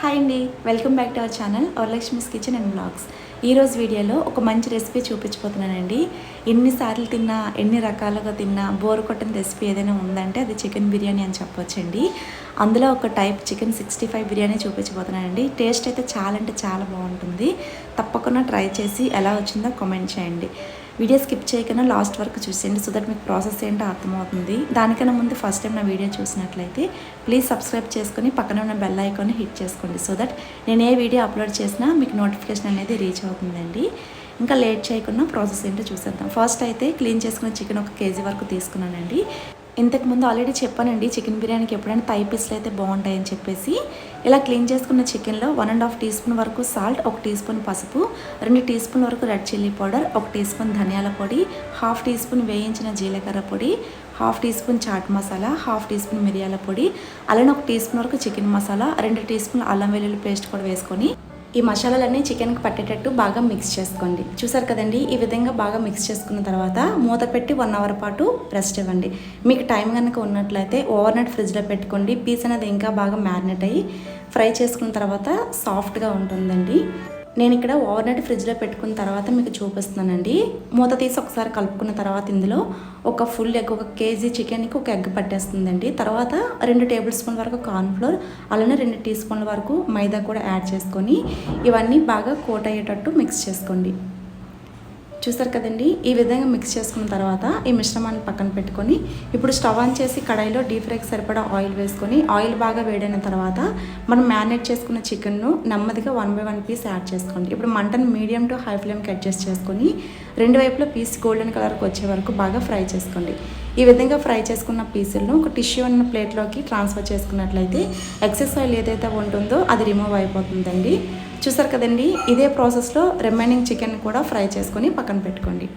Hi అండి welcome back to our channel Varalakshmi's kitchen and blogs ఈరోజు వీడియోలో ఒక మంచి రెసిపీ చూపించబోతున్నానండి. ఎన్నిసార్లు తిన్నా ఎన్ని రకాలుగా తిన్నా బోర్ కొట్టిన రెసిపీ ఏదైనా ఉందంటే అది చికెన్ బిర్యానీ అని చెప్పొచ్చండి. అందులో ఒక type chicken sixty five biryani చూపించబోతున్నానండి. Taste అయితే చాలా అంటే చాలా బాగుంటుంది. తప్పకుండా ట్రై చేసి ఎలా వచ్చిందో కామెంట్ చేయండి. వీడియో స్కిప్ చేయకుండా లాస్ట్ వరకు చూసేయండి సో దట్ మీకు ప్రాసెస్ ఏంటో అర్థమవుతుంది. దానికన్నా ముందు ఫస్ట్ టైం నా వీడియో చూసినట్లయితే ప్లీజ్ సబ్స్క్రైబ్ చేసుకుని పక్కన ఉన్న బెల్ ఐకాన్ని హిట్ చేసుకోండి సో దట్ నేను ఏ వీడియో అప్లోడ్ చేసినా మీకు నోటిఫికేషన్ అనేది రీచ్ అవుతుందండి. ఇంకా లేట్ చేయకుండా ప్రాసెస్ ఏంటో చూసేద్దాం. ఫస్ట్ అయితే క్లీన్ చేసుకున్న చికెన్ ఒక కేజీ వరకు తీసుకున్నానండి. ఇంతకుముందు ఆల్రెడీ చెప్పానండి చికెన్ బిర్యానీకి ఎప్పుడైనా థై పీస్లు అయితే బాగుంటాయని చెప్పేసి. ఇలా క్లీన్ చేసుకున్న చికెన్లో one and half teaspoon వరకు సాల్ట్ ఒక టీ స్పూన్ పసుపు రెండు టీ స్పూన్ వరకు రెడ్ చిల్లీ పౌడర్ ఒక టీ స్పూన్ ధనియాల పొడి హాఫ్ టీ స్పూన్ వేయించిన జీలకర్ర పొడి half teaspoon chaat masala half teaspoon మిరియాల పొడి అలానే ఒక టీ స్పూన్ వరకు చికెన్ మసాలా రెండు టీ స్పూన్ అల్లం వెల్లుల్లి పేస్ట్ కూడా వేసుకొని ఈ మసాలాలన్నీ చికెన్కి పట్టేటట్టు బాగా మిక్స్ చేసుకోండి. చూసారు కదండి? ఈ విధంగా బాగా మిక్స్ చేసుకున్న తర్వాత మూత పెట్టి వన్ అవర్ పాటు రెస్ట్ ఇవ్వండి. మీకు టైం కనుక ఉన్నట్లయితే ఓవర్ నైట్ ఫ్రిడ్జ్లో పెట్టుకోండి. పీస్ అనేది ఇంకా బాగా మ్యారినేట్ అయ్యి ఫ్రై చేసుకున్న తర్వాత సాఫ్ట్గా ఉంటుందండి. నేను ఇక్కడ ఓవర్ నైట్ ఫ్రిడ్జ్లో పెట్టుకున్న తర్వాత మీకు చూపిస్తున్నానండి. మూత తీసి ఒకసారి కలుపుకున్న తర్వాత ఇందులో ఒక ఫుల్ ఎగ్ ఒక కేజీ చికెన్కి ఒక ఎగ్ పట్టేస్తుందండి. తర్వాత రెండు టేబుల్ స్పూన్ వరకు కార్న్ఫ్లోర్ అలానే రెండు టీ స్పూన్ల వరకు మైదా కూడా యాడ్ చేసుకొని ఇవన్నీ బాగా కోట్ అయ్యేటట్టు మిక్స్ చేసుకోండి. చూసారు కదండి? ఈ విధంగా మిక్స్ చేసుకున్న తర్వాత ఈ మిశ్రమాన్ని పక్కన పెట్టుకొని ఇప్పుడు స్టవ్ ఆన్ చేసి కడాయిలో డీప్ ఫ్రైకి సరిపడా ఆయిల్ వేసుకొని ఆయిల్ బాగా వేడైన తర్వాత మనం మ్యారినేట్ చేసుకున్న చికెన్ను నెమ్మదిగా one by one piece add చేసుకోండి. ఇప్పుడు మంటను మీడియం టు హై ఫ్లేమ్కి అడ్జస్ట్ చేసుకొని రెండు వైపులా పీస్ గోల్డెన్ కలర్కి వచ్చే వరకు బాగా ఫ్రై చేసుకోండి. ఈ విధంగా ఫ్రై చేసుకున్న పీసులను ఒక టిష్యూ ఉన్న ప్లేట్లోకి ట్రాన్స్ఫర్ చేసుకున్నట్లయితే ఎక్సెస్ ఆయిల్ ఏదైతే ఉంటుందో అది రిమూవ్ అయిపోతుందండి. చూసారు కదండి? ఇదే ప్రాసెస్లో రిమైనింగ్ చికెన్ కూడా ఫ్రై చేసుకొని పక్కన పెట్టుకోండి.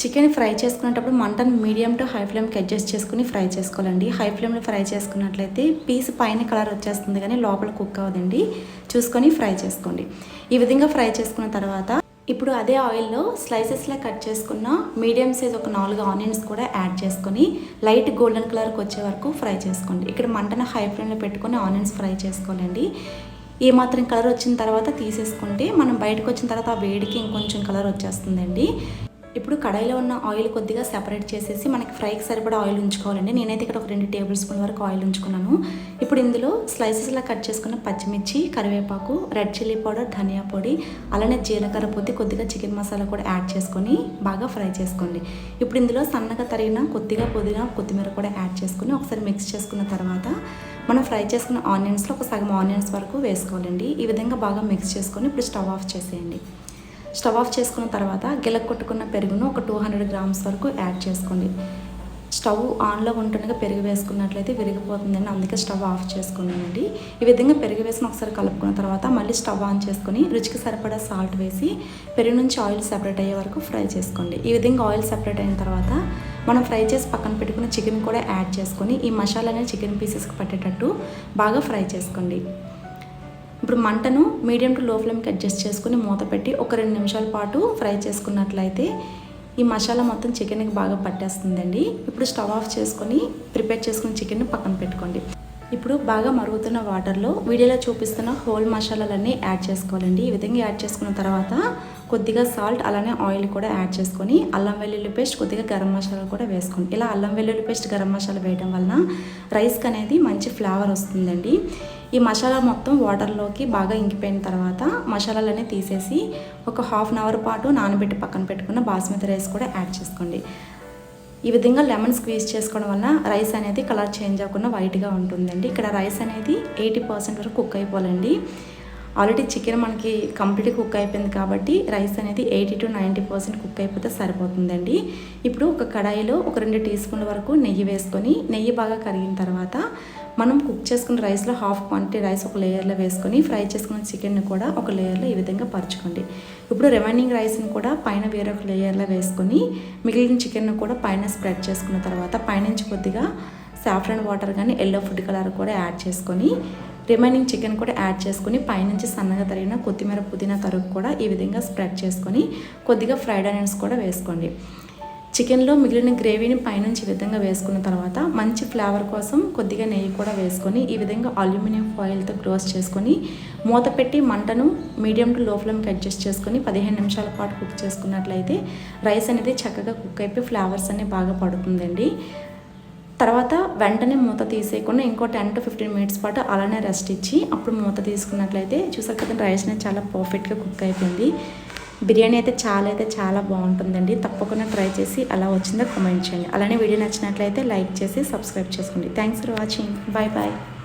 చికెన్ ఫ్రై చేసుకునేటప్పుడు మంటను మీడియం టు హై ఫ్లేమ్కి అడ్జస్ట్ చేసుకుని ఫ్రై చేసుకోవాలండి. హై ఫ్లేమ్లో ఫ్రై చేసుకున్నట్లయితే పీస్ పైన కలర్ వచ్చేస్తుంది కానీ లోపల కుక్ అవ్వదండి. చూసుకొని ఫ్రై చేసుకోండి. ఈ విధంగా ఫ్రై చేసుకున్న తర్వాత ఇప్పుడు అదే ఆయిల్లో స్లైసెస్లా కట్ చేసుకున్న మీడియం సైజ్ ఒక నాలుగు ఆనియన్స్ కూడా యాడ్ చేసుకొని లైట్ గోల్డెన్ కలర్కి వచ్చే వరకు ఫ్రై చేసుకోండి. ఇక్కడ మంటను హై ఫ్లేమ్లో పెట్టుకొని ఆనియన్స్ ఫ్రై చేసుకోవాలండి. ఏ మాత్రం కలర్ వచ్చిన తర్వాత తీసేసుకుంటే మనం బయటకు వచ్చిన తర్వాత ఆ వేడికి ఇంకొంచెం కలర్ వచ్చేస్తుందండి. ఇప్పుడు కడాయిలో ఉన్న ఆయిల్ కొద్దిగా సెపరేట్ చేసేసి మనకి ఫ్రైకి సరిపడా ఆయిల్ ఉంచుకోవాలండి. నేనైతే ఇక్కడ ఒక రెండు టేబుల్ స్పూన్ వరకు ఆయిల్ ఉంచుకున్నాను. ఇప్పుడు ఇందులో స్లైసెస్లా కట్ చేసుకున్న పచ్చిమిర్చి కరివేపాకు రెడ్ చిల్లీ పౌడర్ ధనియా పొడి అలానే జీలకర్ర పొద్దు కొద్దిగా చికెన్ మసాలా కూడా యాడ్ చేసుకొని బాగా ఫ్రై చేసుకోండి. ఇప్పుడు ఇందులో సన్నగా తరిగిన కొద్దిగా పుదీనా కొత్తిమీర కూడా యాడ్ చేసుకొని ఒకసారి మిక్స్ చేసుకున్న తర్వాత మనం ఫ్రై చేసుకున్న ఆనియన్స్లో ఒక సగం ఆనియన్స్ వరకు వేసుకోవాలండి. ఈ విధంగా బాగా మిక్స్ చేసుకొని ఇప్పుడు స్టవ్ ఆఫ్ చేసేయండి. స్టవ్ ఆఫ్ చేసుకున్న తర్వాత గిలక్ కొట్టుకున్న పెరుగును ఒక టూ హండ్రెడ్ గ్రామ్స్ వరకు యాడ్ చేసుకోండి. స్టవ్ ఆన్లో ఉంటుండగా పెరుగు వేసుకున్నట్లయితే విరిగిపోతుందండి అందుకే స్టవ్ ఆఫ్ చేసుకున్నానండి. ఈ విధంగా పెరుగు వేసిన ఒకసారి కలుపుకున్న తర్వాత మళ్ళీ స్టవ్ ఆన్ చేసుకుని రుచికి సరిపడా సాల్ట్ వేసి పెరుగు నుంచి ఆయిల్ సెపరేట్ అయ్యే వరకు ఫ్రై చేసుకోండి. ఈ విధంగా ఆయిల్ సెపరేట్ అయిన తర్వాత మనం ఫ్రై చేసి పక్కన పెట్టుకున్న చికెన్ కూడా యాడ్ చేసుకొని ఈ మసాలా అనేది చికెన్ పీసెస్కి పట్టేటట్టు బాగా ఫ్రై చేసుకోండి. ఇప్పుడు మంటను మీడియం టు లో ఫ్లేమ్కి అడ్జస్ట్ చేసుకుని మూత పెట్టి ఒక రెండు నిమిషాల పాటు ఫ్రై చేసుకున్నట్లయితే ఈ మసాలా మొత్తం చికెన్కి బాగా పట్టేస్తుందండి. ఇప్పుడు స్టవ్ ఆఫ్ చేసుకొని ప్రిపేర్ చేసుకున్న చికెన్ పక్కన పెట్టుకోండి. ఇప్పుడు బాగా మరుగుతున్న వాటర్లో వీడియోలో చూపిస్తున్న హోల్ మసాలాలన్నీ యాడ్ చేసుకోవాలండి. ఈ విధంగా యాడ్ చేసుకున్న తర్వాత కొద్దిగా సాల్ట్ అలానే ఆయిల్ కూడా యాడ్ చేసుకొని అల్లం వెల్లుల్లి పేస్ట్ కొద్దిగా గరం మసాలా కూడా వేసుకోండి. ఇలా అల్లం వెల్లుల్లి పేస్ట్ గరం మసాలా వేయడం వలన రైస్కి అనేది మంచి ఫ్లేవర్ వస్తుందండి. ఈ మసాలా మొత్తం వాటర్లోకి బాగా ఇంకిపోయిన తర్వాత మసాలాలన్నీ తీసేసి ఒక హాఫ్ అన్ అవర్ పాటు నానబెట్టి పక్కన పెట్టుకున్న బాస్మతి రైస్ కూడా యాడ్ చేసుకోండి. ఈ విధంగా లెమన్ స్క్వీజ్ చేసుకోవడం వల్ల రైస్ అనేది కలర్ చేంజ్ అవ్వకుండా వైట్గా ఉంటుందండి. ఇక్కడ రైస్ అనేది ఎయిటీ పర్సెంట్ వరకు కుక్ అయిపోవాలండి. ఆల్రెడీ చికెన్ మనకి కంప్లీట్ కుక్ అయిపోయింది కాబట్టి రైస్ అనేది eighty to ninety percent cook అయిపోతే సరిపోతుందండి. ఇప్పుడు ఒక కడాయిలో ఒక రెండు టీ స్పూన్ల వరకు నెయ్యి వేసుకొని నెయ్యి బాగా కరిగిన తర్వాత మనం కుక్ చేసుకున్న రైస్లో హాఫ్ క్వాంటిటీ రైస్ ఒక లేయర్లో వేసుకొని ఫ్రై చేసుకున్న చికెన్ని కూడా ఒక లేయర్లో ఈ విధంగా పరచుకోండి. ఇప్పుడు రిమైనింగ్ రైస్ని కూడా పైన వేరొక లేయర్లో వేసుకొని మిగిలిన చికెన్ను కూడా పైన స్ప్రెడ్ చేసుకున్న తర్వాత పైనుంచి కొద్దిగా సాఫ్రాన్ వాటర్ కానీ ఎల్లో ఫుడ్ కలర్ కూడా యాడ్ చేసుకొని రిమైనింగ్ చికెన్ కూడా యాడ్ చేసుకొని పైనుంచి సన్నగా తరిగిన కొత్తిమీర పుదీనా తరుగు కూడా ఈ విధంగా స్ప్రెడ్ చేసుకొని కొద్దిగా ఫ్రైడ్ ఆనియన్స్ కూడా వేసుకోండి. చికెన్లో మిగిలిన గ్రేవీని పైనుంచి ఈ విధంగా వేసుకున్న తర్వాత మంచి ఫ్లేవర్ కోసం కొద్దిగా నెయ్యి కూడా వేసుకొని ఈ విధంగా అల్యూమినియం ఫాయిల్తో క్లోజ్ చేసుకొని మూత పెట్టి మంటను మీడియం టు లో ఫ్లేమ్కి అడ్జస్ట్ చేసుకొని పదిహేను నిమిషాల పాటు కుక్ చేసుకున్నట్లయితే రైస్ అనేది చక్కగా కుక్ అయిపోయి ఫ్లేవర్స్ అన్నీ బాగా పడుతుందండి. తర్వాత వెంటనే మూత తీసేయకుండా ఇంకో టెన్ టు ఫిఫ్టీన్ మినిట్స్ పాటు అలానే రెస్ట్ ఇచ్చి అప్పుడు మూత తీసుకున్నట్లయితే చూసారు కదా రైస్ అనేది చాలా పర్ఫెక్ట్గా కుక్ అయిపోయింది. బిర్యానీ అయితే చాలా అయితే చాలా బాగుంటుందండి. తప్పకుండా ట్రై చేసి అలా వచ్చిందో కామెంట్ చేయండి. అలానే వీడియో నచ్చినట్లయితే లైక్ చేసి సబ్స్క్రైబ్ చేసుకోండి. Thanks for watching. Bye bye